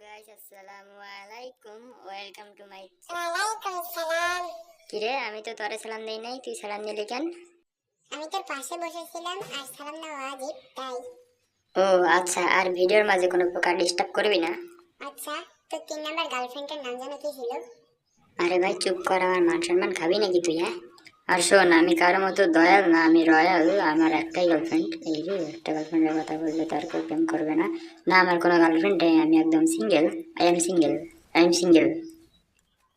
Guys আসসালামু আলাইকুম welcome to my ওয়ালাইকুম কিরে আমি তো তোরে সালাম দেই নাই তুই সালাম দিলি কেন? আমি তোর পাশে বসেছিলাম আর সালাম দেওয়া ওয়াজিব তাই। ও আচ্ছা আর ভিডিওর মাঝে কোনো প্রকার ডিস্টার্ব করবি না? আচ্ছা তোর তিন নাম্বার গার্লফ্রেন্ডের নাম জানো কি ছিল? আরে ভাই চুপ কর আমার মান সম্মান খাবি নাকি তুই হ্যাঁ? আর শোন, আমি কারও মতো দয়াল না, আমি রয়াল। আমার একটাই গার্লফ্রেন্ড এই যে একটা গার্লফ্রেন্ডের কথা বললে তার কেউ প্রেম করবে না। না, আমার কোনো গার্লফ্রেন্ড নেই, আমি একদম single I am single I am single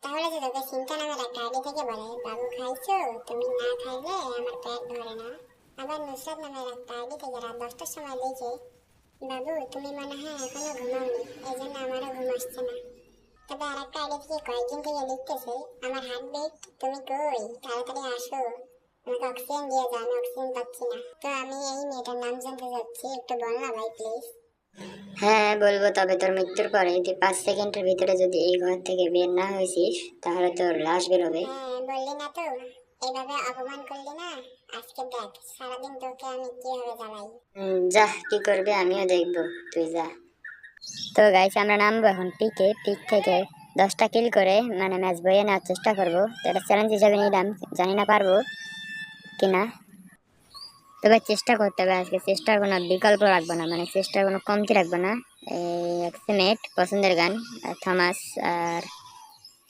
তাহলে যে তোকে চিন্তা নামের একটা আইডি থেকে বলে, বাবু, খাইছো? তুমি না খাইলে আমার পেট ধরে না। আবার নুসরাত নামের একটা আইডি থেকে রাত দশটার সময় লিখে বাবু, তুমি মনে হয় এখনও ঘুমাওনি, এই জন্য আমারও ঘুম আসছে না। তবে আর একটা আইডি থেকে কয়েকদিন থেকে লিখতেছে আমার হার্টবিট তুমি কই? তাড়াতাড়ি আসো। আমাকে অক্সিজেন দিয়ে অক্সিজেন পাচ্ছি না। তো আমি এই মেয়েটার নাম জানতে চাচ্ছি একটু বল না ভাই প্লিজ হ্যাঁ বলব তবে তোর মৃত্যুর পরে তুই পাঁচ সেকেন্ডের ভিতরে যদি এই ঘর থেকে বের না হয়েছিস তাহলে তোর লাশ বেরোবে। হ্যাঁ বললি না তো। এইভাবে অপমান করলি না? আজকে দেখ সারাদিন তোকে আমি কীভাবে জ্বালাই। যা কি করবে আমিও দেখব। তুই যা। তো গাইস আমরা নামবো এখন পিকে পিক থেকে দশটা কিল করে মানে ম্যাচ বইয়ে নেওয়ার চেষ্টা করব। এটা চ্যালেঞ্জ হিসাবে নিলাম। জানি না পারব কিনা। তবে চেষ্টা করতে হবে আজকে। চেষ্টার কোনো বিকল্প রাখব না। মানে চেষ্টার কোনো কমতি রাখব না। এই একসিমেট পছন্দের গান থমাস, আর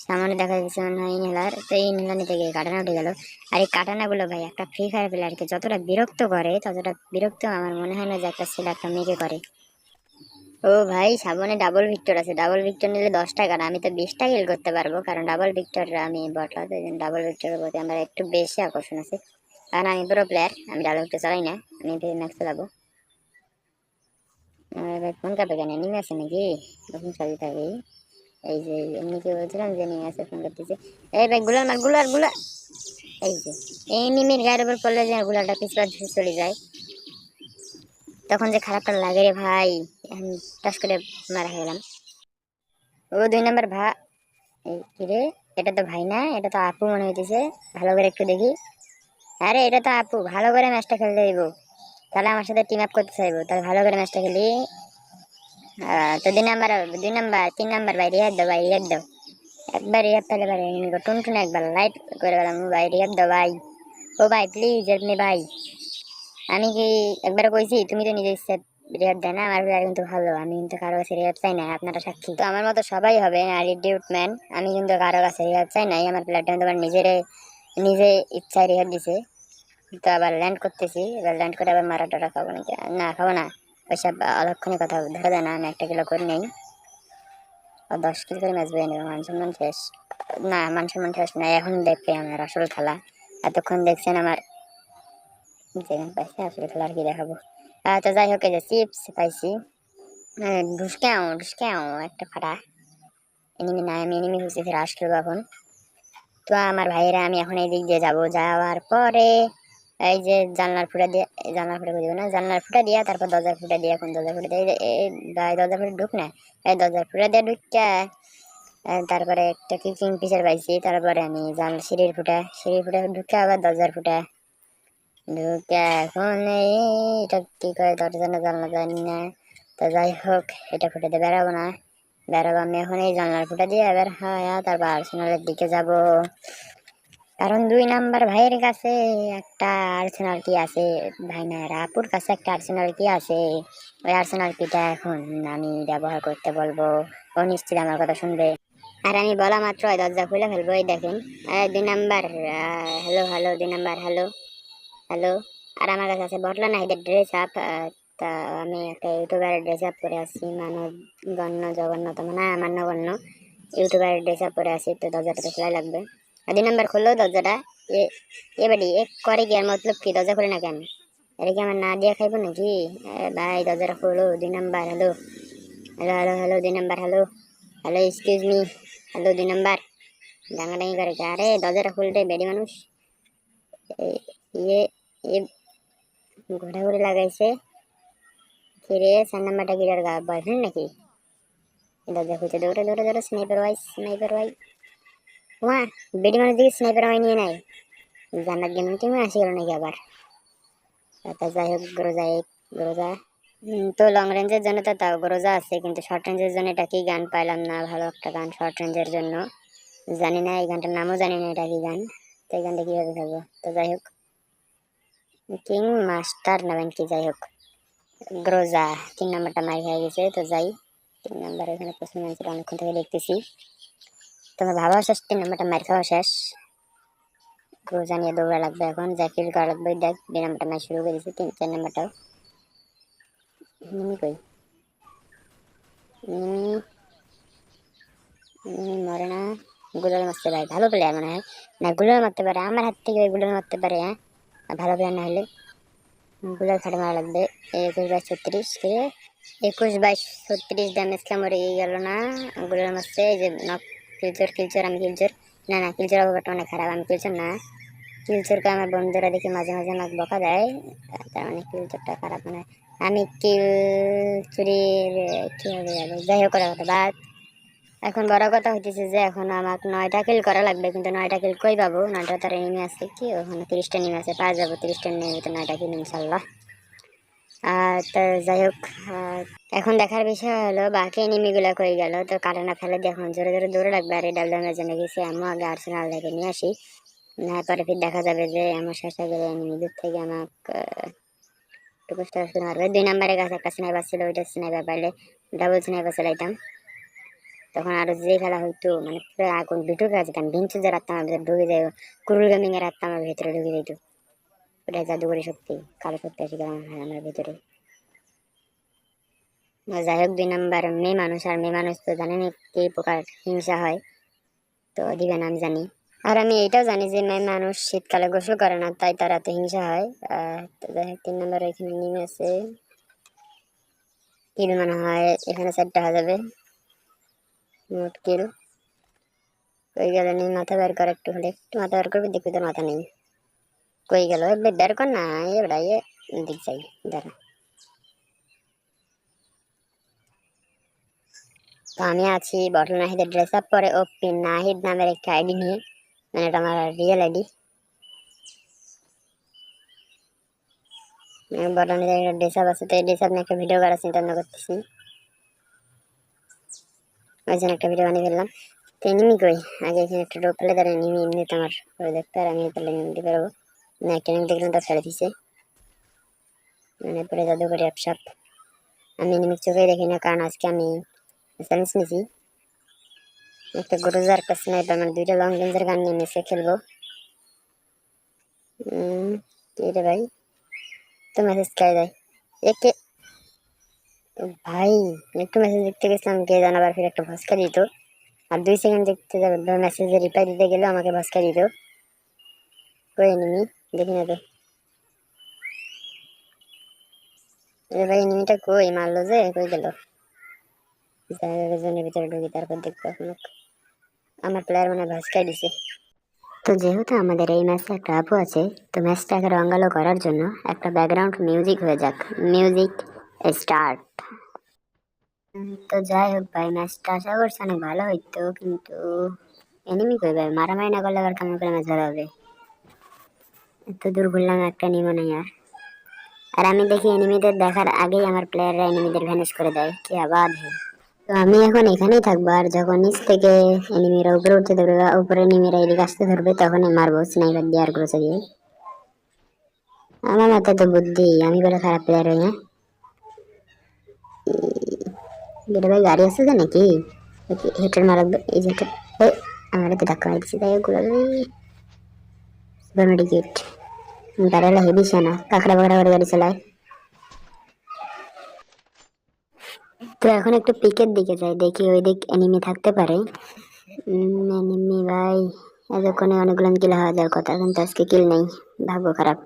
সামনে দেখা যাচ্ছে মনে হয় ইনহেলার। তো এই ইনহেলার নিতে গিয়ে কাটানা উঠে গেল। আর এই কাটানাগুলো ভাই, একটা ফ্রি ফায়ার প্লেয়ারকে যতটা বিরক্ত করে, ততটা বিরক্ত আমার মনে হয় না যে একটা ছেলে একটা মেয়েকে করে। ও ভাই, সামনে ডাবল ভিক্টর আছে। ডাবল ভিক্টর নিলে দশ টাকা না। আমি তো বিশটা কিল করতে পারব, কারণ ডাবল ভিক্টর আমি বটলা তো ডাবল ভিক্টরের প্রতি আমার একটু বেশি আকর্ষণ আছে। কারণ আমি পুরো প্লেয়ার আমি ডাবল ভিক্টর চালাই না। আমি ম্যাক্স চালাবো ভাই ফোন কাপে কেন নিমে আছে নাকি? তখন চালিয়ে থাকে এই যে এমনি কি বলছিলাম যে নিমে আছে ফোন করতেছে। এই ভাই, গুলার মার, গুলার গুলার এই যে, এই নিমের গায়ের উপর পড়লে যে গুলাটা পিছলা ধুয়ে চলে যায়। তখন যে খারাপটা লাগে রে ভাই। এখন টাস করে মারা হয়ে গেলাম। ও দুই নম্বর ভা রে? এটা তো ভাই না, এটা তো আপু মনে হইতেছে। ভালো করে একটু দেখি। আরে, এটা তো আপু, ভালো করে ম্যাচটা খেলতে দিব তাহলে আমার সাথে টিম আপ করতে চাইব। তাহলে ভালো করে ম্যাচটা খেলি। তো দুই নাম্বার দুই নাম্বার তিন নাম্বার ভাই রিয়াদ দাও, ভাই রিয়াদ দাও। একবার রিয়াদ পেলে পারে টুন একবার লাইট করে গেলাম। ভাই রিয়াদ দাও, ভাই। ও ভাই প্লিজ এমনি ভাই। আমি কি একবার কইছি? তুমি তো নিজে ইচ্ছে রেয়াত দেয় না, আমার প্লেয়ার কিন্তু ভালো। আমি কিন্তু কারও কাছে রেয়াত চাই না আপনারা সাক্ষী। তো আমার মতো সবাই হবে, আর রিডিউটম্যান আমি কিন্তু কারও কাছে রেয়াত চাই নাই, আমার প্লেয়ারটা কিন্তু আমার নিজের নিজে ইচ্ছায় রেয়াত দিছে। তো আবার ল্যান্ড করতেছি, এবার ল্যান্ড করে আবার মারা টারা খাব নাকি? না, খাব না। ওইসব অলক্ষণে কথা ধরে দেয় না, আমি একটা কিলো করে নেই। আর দশ কিলো করে ম্যাচ বয়ে নেব, মান সম্মান শেষ। না, মান সম্মান শেষ না, এখন দেখবে আমার আসল খেলা। এতক্ষণ দেখছেন আমার, যেখানে পাইছি, আসলে খেলা আর কি দেখাবো। তো যাই হোক, এই যে চিপস পাইছি। ঢুসকাও ঢুসকাও একটা ফাটা। এনিমি না আমি এনিমি হয়েছি ফের আস খেলব এখন তো আমার ভাইয়েরা, আমি এখন এই দিক দিয়ে যাব। যাওয়ার পরে এই যে জানলার ফুটা দিয়ে জানলার ফুটা বুঝব না, জানলার ফুটা দিয়া, তারপর দরজার ফুটা দিয়ে, এখন দরজার ফুটা দিয়ে, এই দরজার ফুটা ঢুক না। এই দরজার ফুটা দিয়ে ঢুকটা তারপরে একটা কিচিং পিসের পাইছি। তারপরে আমি জানলা, সিঁড়ির ফুটা সিঁড়ির ফুটা ঢুকে আবার দরজার ফুটা। ঢুকে এখন এই এটা কি করে দরজা জানলা জানি না। তো যাই হোক, এটা ফুটাতে বেরাবো না। বেরাবো আমি এখন এই জানলার ফুটা দিয়ে এবার হয় তারপর আর্সেনালের দিকে যাব। কারণ দুই নাম্বার ভাইয়ের কাছে একটা আর্সেনাল কি আছে? ভাই না, রাপুর কাছে একটা আর্সেনাল কি আছে? ওই আর্সেনাল কিটা এখন আমি ব্যবহার করতে বলব। ও নিশ্চিত আমার কথা শুনবে। আর আমি বলা মাত্র দরজা খুলে ফেলব, এই দেখেন। দুই নাম্বার হ্যালো হ্যালো দুই নাম্বার হ্যালো হ্যালো? আর আমার কাছে আছে বটলা না এদের ড্রেস আপ তা আমি একটা ইউটিউবারের ড্রেস আপ করে আসছি মানব গণ্য জগন্যতম না মান্যগণ্য ইউটিউবারের ড্রেস আপ করে আসি তো দরজাটা তো খোলাই লাগবে। দুই নম্বর খুললো দরজাটা, এ এ বাড়ি এক করে কি আর মতলব কি, দরজা খুলে না কেন? এটা কি আমার না দিয়ে খাইবো নাকি? ভাই, দরজাটা খুলো, দুই number hello? Hello hello hello, দুই number hello? Hello excuse me hello, দুই নাম্বার ডাঙাডাঙি করে কি? আরে, দরজাটা খুলতে বেডি মানুষ। এ- ইয়ে এ ঘোরাঘুরি লাগাইছে কিরে চার নাম্বারটা কিরার গা বয়ফ্রেন্ড নাকি দরজা খুঁজে দৌড়ে দৌড়ে দৌড়ে স্নাইপার ওয়াই স্নাইপার ওয়াই ওমা বেডি মানুষ দিকে স্নাইপার ওয়াই নিয়ে নাই জান্নাত গেমিং টিমে আসি গেল নাকি আবার তা যাই হোক গ্রোজা গ্রোজা তো লং রেঞ্জের জন্য তো তাও গ্রোজা আছে কিন্তু শর্ট রেঞ্জের জন্য এটা কি গান পাইলাম না ভালো একটা গান শর্ট রেঞ্জের জন্য জানি না এই গানটার নামও জানি না এটা কি গান তো এই গানটা কীভাবে থাকব তো যাই হোক কিং, মাস্টার নেবেন কি, যাই হোক। গ্রোজা তিন নাম্বারটা মারি হয়ে গেছে, তো যাই। তিন নাম্বার এখানে প্রশ্ন অ্যান্সার অনেকক্ষণ থেকে দেখতেছি তোমার ভাবা শেষ, তিন নাম্বারটা মার খাওয়া শেষ। গ্রোজা নিয়ে দৌড়া লাগবে এখন কিল করা লাগবে দেখ, দুই নাম্বারটা মার শুরু করে তিন, চার নাম্বারটাও। মিমি কই? মিমি মিমি মরে না গুলাল মারতে পারে, ভালো প্লেয়ার মনে হয়। না গুলাল মারতে পারে, আমার হাত থেকে গুলাল মারতে পারে হ্যাঁ? ভালো প্লেয়ার না হলে গুলাল খাটে মারা লাগবে। একুশ বাইশ ছত্রিশ, কে একুশ বাইশ ছত্রিশ ড্যামেজ কে মরে গেল না? মারছে, এই যে কিলচর কিলচর আমি কিলচর না না কিলচর অবকাঠটা অনেক খারাপ, আমি কিলচর না। কিলচরকে আমার বন্ধুরা দেখি মাঝে মাঝে আমাকে বকা দেয়। তার মানে কিলচরটা খারাপ মানে আমি কিল চুরির, কি হবে, যাই হোক কথা বাদ এখন বড় কথা হইতেছে যে এখন আমাকে নয়টা কিল করা লাগবে, কিন্তু নয়টা কিল কই পাবো? নয়টা তার নেমে আছে কি ওখানে তিরিশটা নেমে আছে পাওয়া যাব, তিরিশটা নেমে তো নয়টা কিল ইনশাল্লাহ। আর তো যাই হোক এখন দেখার বিষয় হলো বাকি এনিমিগুলো কই গেল? তো কাটানা ফেলে দিয়ে এখন জোরে জোরে দৌড়ে লাগবে। আর এই ডাবলামের জন্য গেছি আমি, আগে আর্সেনাল থেকে নিয়ে আসি। তারপরে ফির দেখা যাবে যে আমার শেষ হয়ে গেলে এনিমি দূর থেকে আমাকে শুরু মারবে দুই নম্বরের কাছে একটা স্নাইপার ছিল, ওইটা স্নাইপার পাইলে ডাবল স্নাইপার চালাইতাম। তখন আরও যে খেলা হইতো মানে পুরো আগুন কাজ দিতাম বিঞ্চু যে রাখতাম আমার ভিতরে ঢুকে যায় কুরুল গেমিং এর রাখতাম আমার ভিতরে ঢুকে যেত ওটাই জাদুকরি শক্তি কালো শক্তি আছে গেলাম আমার ভিতরে। যাই হোক, দুই নাম্বার মেয়ে মানুষ, আর মেয়ে মানুষ তো জানেন কি প্রকার হিংসা হয়, তো দিবেন আমি জানি। আর আমি এটাও জানি যে মেয়ে মানুষ শীতকালে গোসল করে না, তাই তার এত হিংসা হয়। তো যাই হোক, তিন নম্বর এখানে নেমে আছে। কিল মনে হয়, এখানে চারটা হয়ে যাবে। মোট কিল কই গেল নেই মাথা বের কর একটু হলে। একটু মাথা বের করবি, দেখবি তোর মাথা নেই। কই গেল? বের কর না এবার এ দিক যাই, দাঁড়া। তো আমি আছি বটল নাহিদের ড্রেস আপ পরে ওপি নাহিদ নামের একটা আইডি নিয়ে। মানে এটা আমার রিয়েল আইডি বটল নাহিদের ড্রেস আপ আছে, তো এই ড্রেস আপ নিয়ে একটা ভিডিও করার চিন্তা ভাবনা করতেছি। ওই জন্য একটা ভিডিও বানিয়ে ফেললাম। তো এনিমি কই? আগে এখানে একটা ডোপ ফেলে তার এনিমি এমনি তো আমার ওই দেখতে আর আমি তাহলে নিতে পারব না, একটা এনিমি দেখলাম, তো ফেলে দিছে। মানে পরে জাদু করে অ্যাপসাপ আমি এনিমি চোখে দেখি না, কারণ আজকে আমি চ্যালেঞ্জ নিয়েছি একটা গ্রোজার একটা স্নাইপার মানে দুইটা লং রেঞ্জের গান নিয়ে মেসে খেলব। কি রে ভাই? তো মেসেজ কে দেয়। একে ও ভাই, একটু মেসেজ দেখতে গেছিলাম, কে জানাবার ফিরে একটা ভস্কা দিত। আর দুই সেকেন্ড দেখতে যাবে মেসেজে রিপ্লাই দিতে গেলেও আমাকে ভস্কা দিত। কই এনিমি দেখি না তো। ভাই এনিমিটা কই? মারলো যে, কই গেল? জনের ভিতরে ঢুকি, তারপর দেখব এখন আমার প্লেয়ার মানে ভস্কাই দিছে। তো যেহেতু আমাদের এই ম্যাচে একটা আপু আছে, তো ম্যাচটাকে রঙ্গালো করার জন্য একটা ব্যাকগ্রাউন্ড মিউজিক হয়ে যাক। মিউজিক স্টার্ট তো যাই হোক ভাই ম্যাচটা আশা করছি অনেক ভালো হইতো, কিন্তু এনিমি কই ভাই? মারামারি না করলে আবার কেমন করে ম্যাচ হবে? এত দূর ঘুরলাম, একটা আর। আর আমি দেখি এনিমিদের দেখার আগেই আমার প্লেয়াররা এনিমিদের করে দেয়। কি আবাদ তো আমি এখন এখানেই থাকব, আর যখন নিচ থেকে এনিমিরা উপরে উঠতে ধরবে বা উপরে এনিমিরা এদিকে আসতে ধরবে, তখনই মারবো স্নাইপার দিয়ে আর আমার মাথায় তো বুদ্ধি, আমি বলে খারাপ প্লেয়ার হই হ্যাঁ বেটা গাড়ি আছে নাকি? হেটার মারাবে এই যে আমার তো ধাক্কা মারছি তাই ওগুলো সুপার মেডিকেট গাড়ি হলো হেভি সেনা কাঁকড়া বাকড়া করে গাড়ি চালায়। তো এখন একটু পিকের দিকে যাই, দেখি ওই দিক এনিমি থাকতে পারে। এনিমি ভাই, এতক্ষণে অনেকগুলো কিল হওয়া যাওয়ার কথা, কিন্তু আজকে কিল নেই। ভাগ্য খারাপ।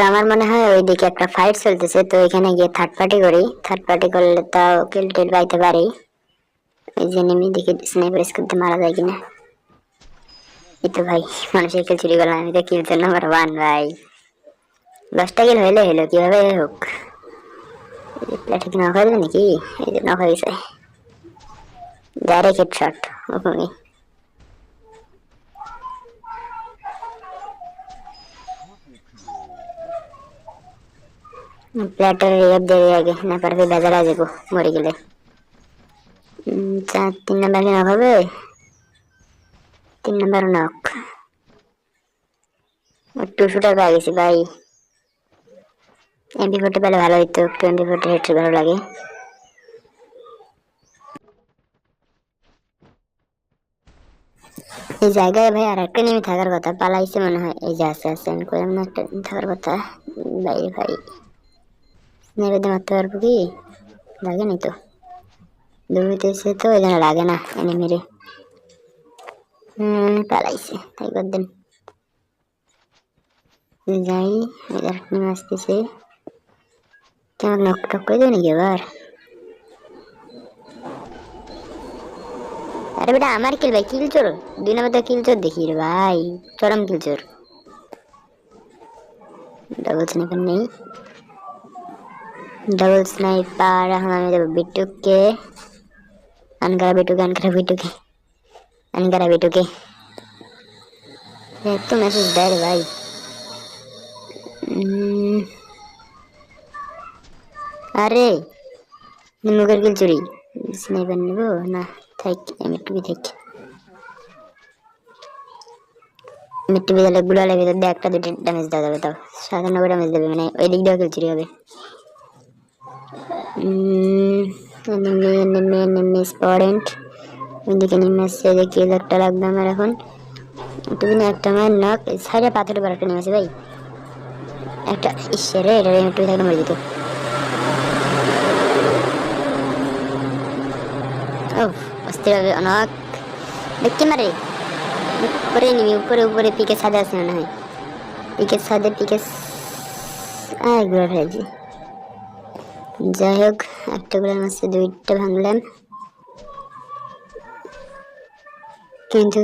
তো আমার মনে হয় ওইদিকে একটা ফাইট চলতেছে, তো এখানে গিয়ে থার্ড পার্টি করি। থার্ড পার্টি করলে তাও কিল টিল পাইতে পারি। এই যে এনিমি দেখি স্নাইপার স্কুলতে মারা যায় কিনা। এই তো ভাই, মানুষের কিল চুরি করলাম, আমি তো কিল তো নাম্বার ওয়ান ভাই। দশটা কিল হইলে হইল কীভাবে হোক। এটা কি নক? এই যে গেছে। ডাইরেক্ট হেড শট ওখানে গেলে। উম, চার তিন নাম্বার তিন নাম্বার নক শুটার পেয়ে গেছি ভাই। এমপি ভালো হইতো টোয়েন্টি ফোরটি হেডসেট ভালো লাগে। এই জায়গায় ভাই আর একটা নেমে থাকার কথা পালাইছে মনে হয়। এই যে আছে আছে আমি না থাকার কথা। বাইরে ভাই। নেবে মারতে পারব কি? লাগে নি তো দৌড়িতেছে তো ওই জন্য লাগে না এনে মেরে। হম পালাইছে, তাই করতেন যাই, এবার নেমে আসতেছে। কেমন নক টক করে দেবে নাকি এবার আরে বেটা, আমার কিল ভাই, কিল চোর। দুই নম্বর তো কিল চোর দেখি রে ভাই, চরম কিল চোর। ডাবল স্নাইপার নেই। ডাবল স্নাইপার এখন আমি দেবো বিটুকে আনকারা বিটুকে আনকারা বিটুকে আনকারা বিটুকে এত মেসেজ দেয় ভাই আরে মুখের কিল চুরি স্নাইপার নেব না থাক আমি একটু থাক আমি একটু বিদালে গুলালে ভিতর দিয়ে একটা দুটো ড্যামেজ দেওয়া যাবে তাও সাতানব্বই ড্যামেজ দেবে মানে ওই দিক দিয়েও চুরি হবে নেমে নেমে নেমে আসছে কিল একটা লাগবে আমার এখন তুমি না একটা আমার নক সাইডে পাথরের উপর একটা নেমেছে ভাই একটা ঈশ্বরে এটা একটু থাকলে মরে যেত ও অস্থিরভাবে অনেক দেখতে মারে উপরে নিবি উপরে উপরে পিকে ছাদে আছে মনে হয় পিকের ছাদে পিকে আয় ঘুরে ফেলেছি যাই হোক একটা মাঝে দুইটা ভাঙলাম কিন্তু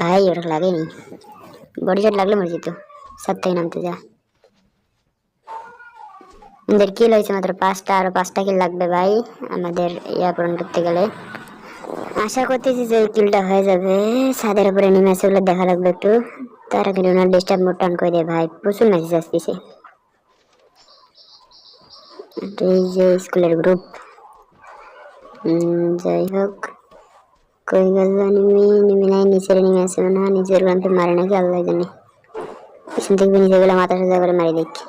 ভাই, ওটা লাগেনি। বডি শট মরে যেত। সাত থেকে নামতে যা। আমাদের কিল হয়েছে মাত্র? পাঁচটা, আরও পাঁচটা কিল লাগবে ভাই, আমাদের ইয়া করতে গেলে। আশা করতেছি যে কিলটা হয়ে যাবে। ছাদের উপরে নেমে আছে দেখা লাগবে একটু। তার আগে ডিস্টার্ব মোট করে দেয় ভাই। প্রচুর মেসেজ আসতেছে। এই যে স্কুলের গ্রুপ যাই হোক কই গেল নিমি নিমি নাই নিচের নেমে আছে মনে হয় নিচের গ্রামে মারে নাকি আল্লাহ জানে পিছন থেকে নিচে গেলে মাথা সোজা করে মারি দেখি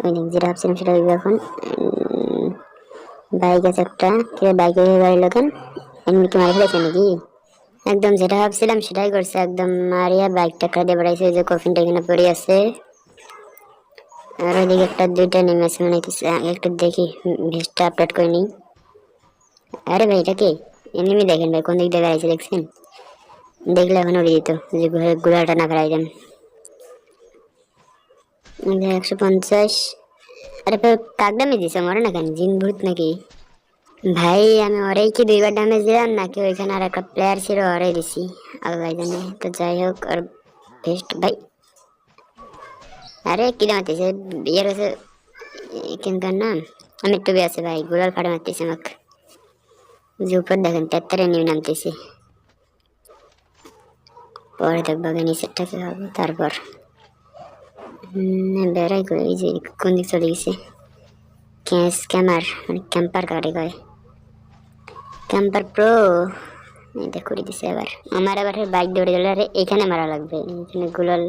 ওই দিক যেটা ভাবছিলাম সেটা হইবে এখন বাইক আছে একটা কে বাইকে গাড়ি লোকেন এমনি কি মারি ফেলেছে নাকি একদম যেটা ভাবছিলাম সেটাই করছে একদম মারিয়া বাইকটা কাঁদে বেড়াইছে যে কফিনটা এখানে পড়ে আছে আর ওইদিকে একটা দুইটা নেমেছে মানে কিছু আগে একটু দেখি ভেস্টটা আপলোড করে নিই। আরে ভাই, এটা কে? এমনি দেখেন ভাই, কোন দিক দিয়ে বেড়াইছে, দেখছেন? দেখলে এখন উড়ে যেত, যে গুড়াটা না ফেরাইতাম একশো পঞ্চাশ। আরে কাকডামে দিছে? মরে না কেন? জিন ভূত নাকি? ভাই, আমি ওরাই কি দুইবার ড্যামেজ দিলাম, নাকি ওইখানে আর একটা প্লেয়ার ছিল, ওরাই দিছি। আল্লাহ জানে, তো যাই হোক, আর বেস্ট ভাই আরে, কি মারতেছে বিয়ের কাছে এখানকার নাম আমি একটু আছে ভাই গুলাল ফাটে মারতেছে আমাকে। যে উপর দেখেন, তেত্তারে নিয়ে নামতেছি। পরে দেখব আগে নিচেরটা কি হবে তারপর বেড়াই করে এই যে কোন দিক চলে গেছে? ক্যাস, ক্যামার মানে ক্যাম্পার কাটে কয়। ক্যাম্পার প্রো এটা করে দিছে এবার আমার আবার বাইক দৌড়ে আরে এখানে মারা লাগবে, এখানে গুলাল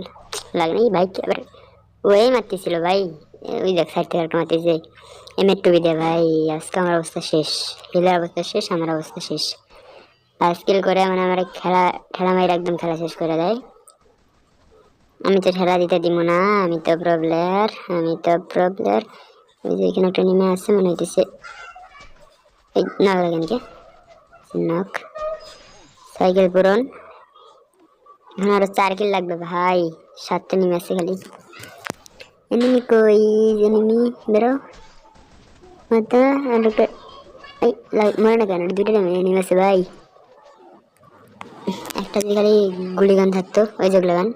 লাগে না এই বাইক আবার ওই মারতেছিল ভাই। ওই দেখ, সাইড থেকে একটা মারতেছে এম এর টুবি দে ভাই, আজকে আমার অবস্থা শেষ। হিলের অবস্থা শেষ, আমার অবস্থা শেষ। স্কিল করে মানে আমার খেলা ঠেলা মাইর একদম খেলা শেষ করে দেয়। আমি তো ঠেলা দিতে দিব না, আমি তো প্রো প্লেয়ার আমি তো প্রো ওই যে এখানে একটা নেমে আসছে মনে হইতেছে। এই নাক লাগেন কে? নক সাইকেল পূরণ। এখন আরও চার কিল লাগবে ভাই, সাতটা নেমে আসছে খালি। এনিমি কই এনিমি বেরো মাতা আর একটা এই লাগ- মরে না কেন দুটো নেমে আছে ভাই একটা যে খালি গুলিগান থাকতো ওই যেগুলো গান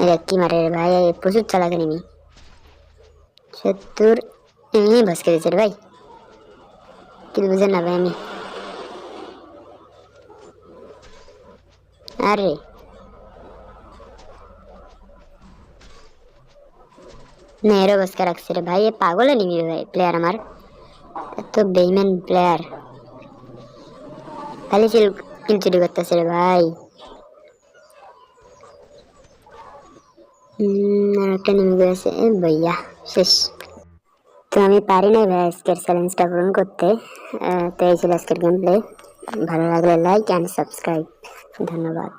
এটা কি মারে রে ভাই প্রচুর চালাক নেমি সত্তর এমনি ভসকে দিচ্ছে রে ভাই কি বুঝেন না ভাই আমি আরে নেহরো বসকা রাখছে রে ভাই। এ পাগলে নিবি ভাই প্লেয়ার আমার? এত বেইম্যান প্লেয়ার খালি চিল কিল চুরি করতেছে রে ভাই। হুম, আর একটা নেমে গেছে ভাইয়া শেষ। তো আমি পারি না ভাই আজকের চ্যালেঞ্জটা পূরণ করতে। তো এই ছিল আজকের গেম প্লে ভালো লাগলে লাইক অ্যান্ড সাবস্ক্রাইব ধন্যবাদ।